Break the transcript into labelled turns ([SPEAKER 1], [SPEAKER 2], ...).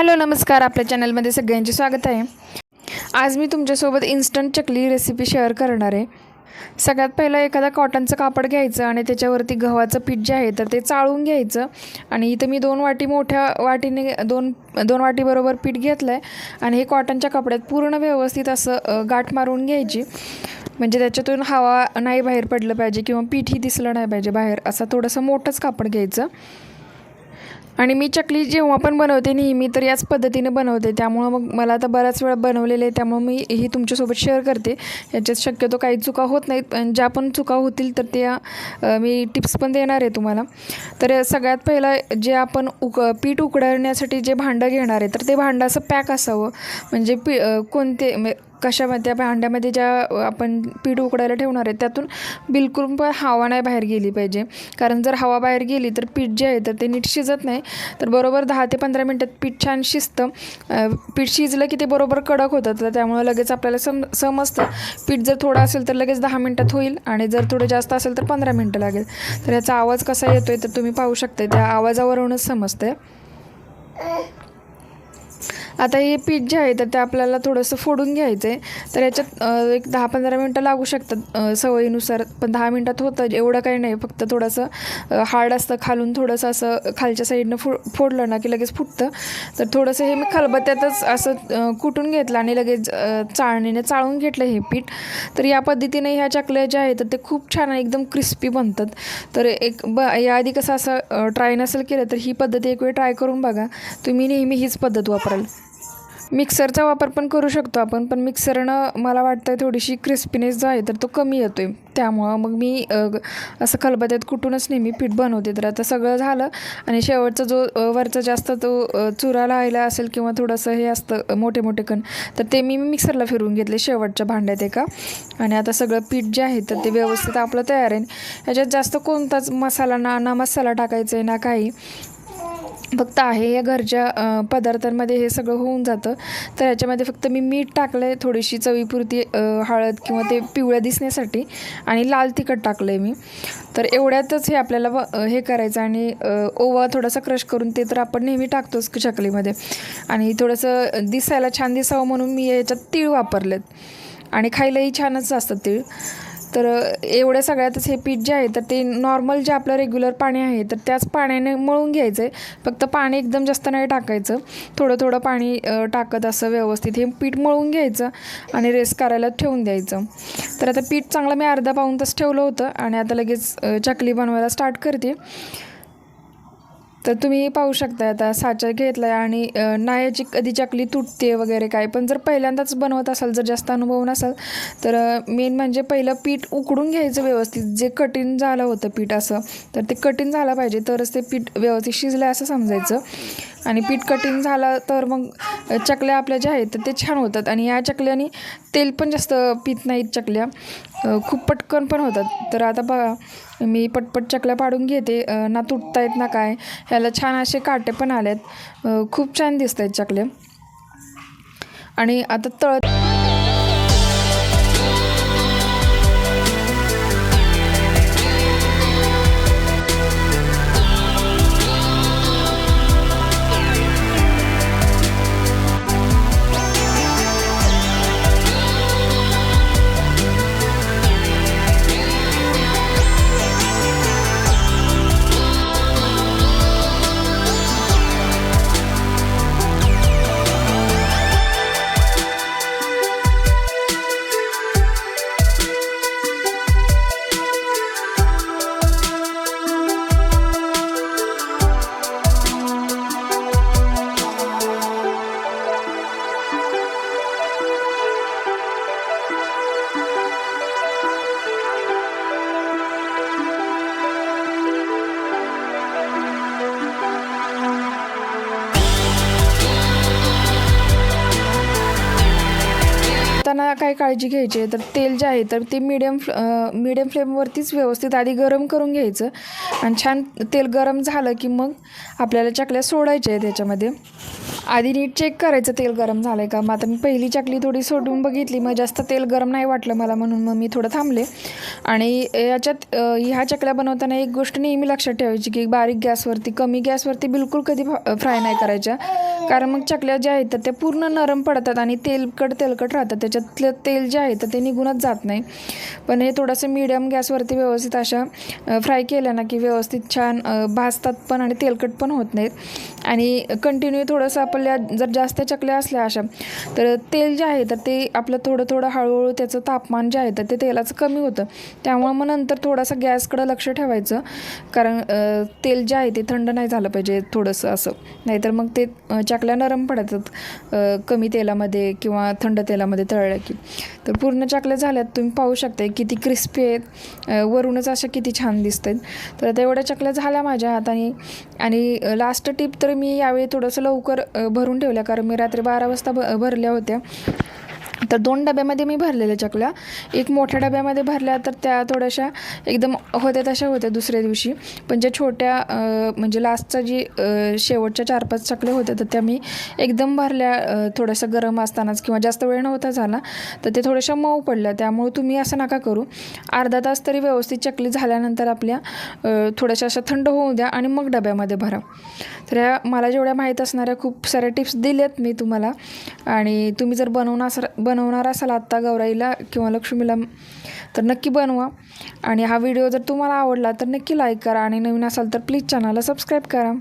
[SPEAKER 1] Hello नमस्कार आपल्या चॅनलमध्ये सगळ्यांचे स्वागत आहे. आज मी तुमच्यासोबत इन्स्टंट चकली रेसिपी शेअर करणार आहे. सगळ्यात पहिलं एखादा कॉटनचं कापड घ्यायचं आणि त्याच्यावरती गव्हाचं पीठ जे आहे तर ते चाळून घ्यायचं. आणि इथं मी दोन वाटी मोठ्या वाटीने दोन दोन वाटीबरोबर पीठ घेतलं आहे आणि हे कॉटनच्या कपड्यात पूर्ण व्यवस्थित असं गाठ मारून घ्यायची. म्हणजे त्याच्यातून हवा नाही बाहेर पडलं पाहिजे किंवा पीठही दिसलं नाही पाहिजे बाहेर. असं थोडंसं मोठंच कापड घ्यायचं. आणि मी चकली जेव्हा पण बनवते नेहमी तर याच पद्धतीने बनवते. त्यामुळं मग मला आता बऱ्याच वेळा बनवलेले आहे त्यामुळं मी ही तुमच्यासोबत शेअर करते. याच्यात शक्यतो काही चुका होत नाहीत पण ज्या पण चुका होतील तर त्या मी टिप्स पण देणार आहे तुम्हाला. तर सगळ्यात पहिलं जे आपण उक पीठ उकडण्यासाठी जे भांडं घेणार आहे तर ते भांडं असं पॅक असावं. म्हणजे पी कोणते कशामध्ये त्या भांड्यामध्ये ज्या आपण पीठ उकडायला ठेवणार आहे त्यातून बिलकुल पण हवा नाही बाहेर गेली पाहिजे. कारण जर हवा बाहेर गेली तर पीठ जे आहे तर ते नीट शिजत नाही. तर बरोबर दहा ते पंधरा मिनटात पीठ छान शिजतं. पीठ शिजलं की ते बरोबर कडक होतं तर त्यामुळे लगेच आपल्याला सम समजतं. पीठ जर थोडं असेल तर लगेच दहा मिनटात होईल आणि जर थोडं जास्त असेल तर पंधरा मिनटं लागेल. तर याचा आवाज कसा येतो आहे तर तुम्ही पाहू शकता त्या आवाजावरूनच समजतं आता हे पीठ जे आहे तर ते आपल्याला थोडंसं फोडून घ्यायचं आहे तर याच्यात एक दहा पंधरा मिनटं लागू शकतात सवयीनुसार. पण दहा मिनटात होतं एवढं काही नाही. फक्त थोडंसं हार्ड असतं खालून थोडंसं असं खालच्या साईडनं फो फोडलं ना की लगेच फुटतं. तर थोडंसं हे मी खलबत्त्यातच असं कुटून घेतलं आणि लगेच चाळणीने चाळून घेतलं हे पीठ. तर या पद्धतीने ह्या चकल्या ज्या आहेत तर ते खूप छान एकदम क्रिस्पी बनतात. तर एक ब याआधी कसं असं ट्राय नसेल केलं तर ही पद्धत एक वेळ ट्राय करून बघा. तुम्ही नेहमी हीच पद्धत वापराल. मिक्सरचा वापर पण करू शकतो आपण पण मिक्सरनं मला वाटतं थोडीशी क्रिस्पीनेस जो आहे तर तो कमी येतो आहे त्यामुळं मग मी असं खलबत्यात कुठूनच नेहमी पीठ बनवते. तर आता सगळं झालं आणि शेवटचा जो वरचा जास्त तो चुरा राहिला असेल किंवा थोडंसं हे असतं मोठे मोठे कण तर ते मी मिक्सरला फिरवून घेतले शेवटच्या भांड्यात एका. आणि आता सगळं पीठ जे आहे तर ते व्यवस्थित आपलं तयार आहे. ह्याच्यात जास्त कोणताच मसाला ना ना मसाला टाकायचा आहे ना काही. फक्त आहे या घरच्या पदार्थांमध्ये हे सगळं होऊन जातं. तर याच्यामध्ये फक्त मी मीठ टाकलं आहे थोडीशी चवीपुरती हळद किंवा ते पिवळ्या दिसण्यासाठी आणि लाल तिखट टाकलं आहे मी. तर एवढ्यातच हे आपल्याला व- हे करायचं आणि ओवा थोडासा क्रश करून ते तर आपण नेहमी टाकतोच चकलीमध्ये. आणि थोडंसं दिसायला छान दिसावं म्हणून मी याच्यात तीळ वापरलेत. आणि खायलाही छानच असतं तीळ. तर एवढ्या सगळ्यातच हे पीठ जे आहे तर ते नॉर्मल जे आपलं रेग्युलर पाणी आहे तर त्याच पाण्याने मळून घ्यायचं आहे फक्त पाणी एकदम जास्त नाही टाकायचं. थोडं थोडं पाणी टाकत असं व्यवस्थित हे पीठ मळून घ्यायचं आणि रेस्ट करायला ठेवून द्यायचं. तर आता पीठ चांगलं मी अर्धा पाऊन तास ठेवलं होतं आणि आता लगेच चकली बनवायला स्टार्ट करते. तर तुम्ही पाहू शकता आता साचा घेतला आहे आणि नायाची कधी चकली तुटते वगैरे काय पण जर पहिल्यांदाच बनवत असाल जर जास्त अनुभव नसाल तर मेन म्हणजे पहिलं पीठ उकडून घ्यायचं व्यवस्थित जे कठीण झालं होतं पीठ असं तर ते कठीण झालं पाहिजे तरच ते पीठ व्यवस्थित शिजलं आहे असं समजायचं. आणि पीठ कटिंग झालं तर मग चकल्या आपल्या ज्या आहेत तर ते छान होतात. आणि या चकल्यानी तेल पण जास्त पित नाहीत चकल्या. खूप पटकन पण होतात. तर आता बघा मी पटपट चकल्या पाडून घेते. ना तुटता येत ना काय. ह्याला छान असे काटे पण आले आहेत खूप छान दिसत आहेत चकल्या. आणि आता तळत मला काय काळजी घ्यायची आहे तर तेल जे आहे तर ते मिडियम मिडियम फ्लेमवरतीच व्यवस्थित आधी गरम करून घ्यायचं. आणि छान तेल गरम झालं की मग आपल्याला चकल्या सोडायच्या आहेत त्याच्यामध्ये आधी नीट चेक करायचं तेल गरम झालं आहे का? मग आता मी पहिली चकली थोडी सोडून बघितली. मग जास्त तेल गरम नाही वाटलं मला म्हणून मग मी थोडं थांबले. आणि याच्यात ह्या चकल्या बनवताना एक गोष्ट नेहमी लक्षात ठेवायची की बारीक गॅसवरती कमी गॅसवरती बिलकुल कधी फ्राय नाही करायच्या. कारण मग चकल्या ज्या आहेत तर त्या पूर्ण नरम पडतात आणि तेलकट तेलकट राहतात. त्याच्यातलं तेल जे आहे तर ते निघूनच जात नाही. पण हे थोडंसं मिडियम गॅसवरती व्यवस्थित अशा फ्राय केल्या ना की व्यवस्थित छान भाजतात पण आणि तेलकट पण होत नाहीत. आणि कंटिन्यू थोडंसं आपल्या जर जास्त चकल्या असल्या अशा तर तेल जे आहे तर ते आपलं थोडं थोडं हळूहळू त्याचं तापमान जे आहे तर ते तेलाचं कमी होतं. त्यामुळं मग नंतर थोडासा गॅसकडं लक्ष ठेवायचं. कारण तेल जे आहे ते थंड नाही झालं पाहिजे थोडंसं असं. नाहीतर मग ते चकल्या नरम पडतात कमी तेलामध्ये किंवा थंड तेलामध्ये तळल्या की. तर पूर्ण चकल्या झाल्यात तुम्ही पाहू शकता किती क्रिस्पी आहेत. वरूनच अशा किती छान दिसत आहेत तर आता एवढ्या चकल्या झाल्या माझ्या हाताने. आणि लास्ट टिप तर मी यावेळी थोडंसं लवकर भरून ठेवल्या. कारण मी रात्री बारा वाजता भ भरल्या होत्या. तर दोन डब्यामध्ये मी भरलेल्या चकल्या. एक मोठ्या डब्यामध्ये भरल्या तर त्या थोड्याशा एकदम होत्या तशा होत्या दुसऱ्या दिवशी. पण ज्या छोट्या म्हणजे लास्टचा जी शेवटच्या चार पाच चकल्या होत्या तर त्या मी एकदम भरल्या थोड्याशा थोडंसं गरम असतानाच किंवा जास्त वेळ नव्हता झाला तर ते थोड्याशा मऊ पडल्या. त्यामुळे तुम्ही असं नका करू. अर्धा तास तरी व्यवस्थित चकली झाल्यानंतर आपल्या थोड्याशा अशा थंड होऊ द्या आणि मग डब्यामध्ये भरा. तर ह्या मला जेवढ्या माहीत असणाऱ्या खूप साऱ्या टिप्स दिल्यात मी तुम्हाला. आणि तुम्ही जर बनवून असं बनवणार असाल आत्ता गौराईला किंवा लक्ष्मीला. तर नक्की बनवा. आणि हा व्हिडिओ जर तुम्हाला आवडला तर नक्की लाईक करा. आणि नवीन असाल तर प्लीज चॅनलला सबस्क्राईब करा.